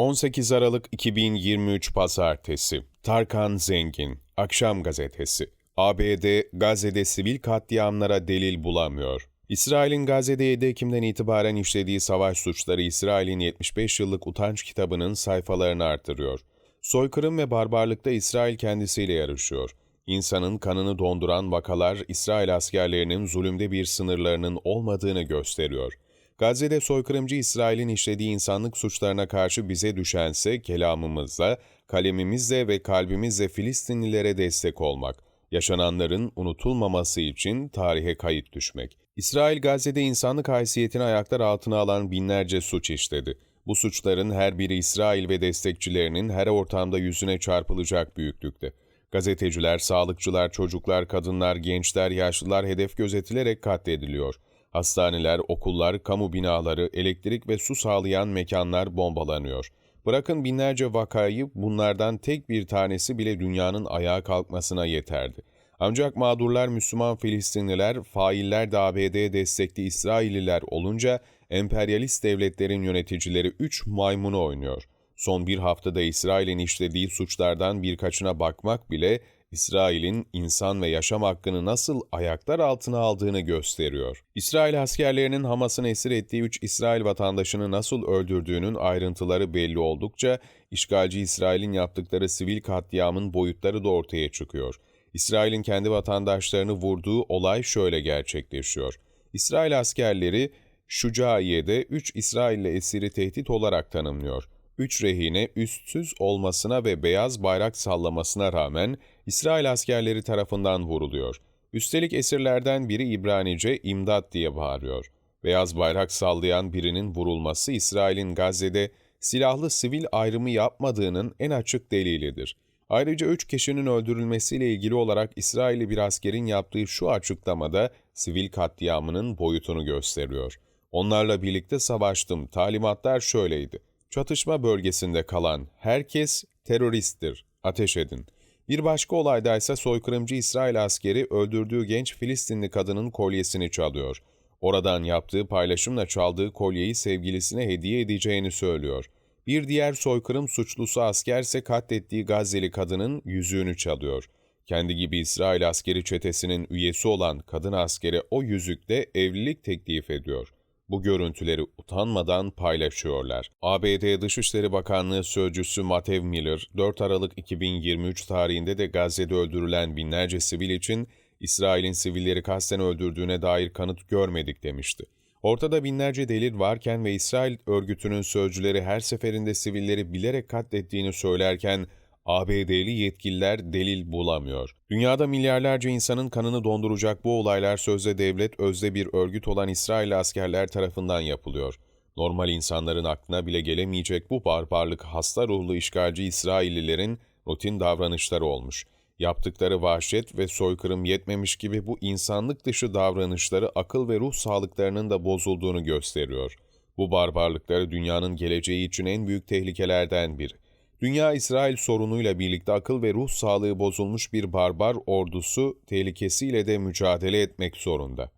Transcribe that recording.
18 Aralık 2023 Pazartesi Tarkan Zengin Akşam Gazetesi ABD Gazze'de sivil katliamlara delil bulamıyor. İsrail'in Gazze'de 7 Ekim'den itibaren işlediği savaş suçları İsrail'in 75 yıllık utanç kitabının sayfalarını artırıyor. Soykırım ve barbarlıkta İsrail kendisiyle yarışıyor. İnsanın kanını donduran vakalar İsrail askerlerinin zulümde bir sınırlarının olmadığını gösteriyor. Gazze'de soykırımcı İsrail'in işlediği insanlık suçlarına karşı bize düşense kelamımızla, kalemimizle ve kalbimizle Filistinlilere destek olmak, yaşananların unutulmaması için tarihe kayıt düşmek. İsrail Gazze'de insanlık haysiyetini ayaklar altına alan binlerce suç işledi. Bu suçların her biri İsrail ve destekçilerinin her ortamda yüzüne çarpılacak büyüklükte. Gazeteciler, sağlıkçılar, çocuklar, kadınlar, gençler, yaşlılar hedef gözetilerek katlediliyor. Hastaneler, okullar, kamu binaları, elektrik ve su sağlayan mekanlar bombalanıyor. Bırakın binlerce vakayı bunlardan tek bir tanesi bile dünyanın ayağa kalkmasına yeterdi. Ancak mağdurlar Müslüman Filistinliler, failler de ABD destekli İsrailliler olunca emperyalist devletlerin yöneticileri üç maymunu oynuyor. Son bir haftada İsrail'in işlediği suçlardan birkaçına bakmak bile İsrail'in insan ve yaşam hakkını nasıl ayaklar altına aldığını gösteriyor. İsrail askerlerinin Hamas'ın esir ettiği 3 İsrail vatandaşını nasıl öldürdüğünün ayrıntıları belli oldukça, işgalci İsrail'in yaptıkları sivil katliamın boyutları da ortaya çıkıyor. İsrail'in kendi vatandaşlarını vurduğu olay şöyle gerçekleşiyor. İsrail askerleri Şucaiye'de 3 İsrailli esiri tehdit olarak tanımlıyor. Üç rehine üstsüz olmasına ve beyaz bayrak sallamasına rağmen İsrail askerleri tarafından vuruluyor. Üstelik esirlerden biri İbranice imdat diye bağırıyor. Beyaz bayrak sallayan birinin vurulması İsrail'in Gazze'de silahlı sivil ayrımı yapmadığının en açık delilidir. Ayrıca üç kişinin öldürülmesiyle ilgili olarak İsrailli bir askerin yaptığı şu açıklamada sivil katliamının boyutunu gösteriyor. Onlarla birlikte savaştım, talimatlar şöyleydi. Çatışma bölgesinde kalan herkes teröristtir, ateş edin. Bir başka olayda ise soykırımcı İsrail askeri öldürdüğü genç Filistinli kadının kolyesini çalıyor. Oradan yaptığı paylaşımla çaldığı kolyeyi sevgilisine hediye edeceğini söylüyor. Bir diğer soykırım suçlusu askerse katlettiği Gazze'li kadının yüzüğünü çalıyor. Kendi gibi İsrail askeri çetesinin üyesi olan kadın askere o yüzükte evlilik teklif ediyor bu görüntüleri utanmadan paylaşıyorlar. ABD Dışişleri Bakanlığı Sözcüsü Matev Miller, 4 Aralık 2023 tarihinde de Gazze'de öldürülen binlerce sivil için İsrail'in sivilleri kasten öldürdüğüne dair kanıt görmedik demişti. Ortada binlerce delil varken ve İsrail örgütünün sözcüleri her seferinde sivilleri bilerek katlettiğini söylerken ABD'li yetkililer delil bulamıyor. Dünyada milyarlarca insanın kanını donduracak bu olaylar sözde devlet, özde bir örgüt olan İsrail askerler tarafından yapılıyor. Normal insanların aklına bile gelemeyecek bu barbarlık hasta ruhlu işgalci İsraillilerin rutin davranışları olmuş. Yaptıkları vahşet ve soykırım yetmemiş gibi bu insanlık dışı davranışları akıl ve ruh sağlıklarının da bozulduğunu gösteriyor. Bu barbarlıkları dünyanın geleceği için en büyük tehlikelerden biri. Dünya-İsrail sorunuyla birlikte akıl ve ruh sağlığı bozulmuş bir barbar ordusu tehlikesiyle de mücadele etmek zorunda.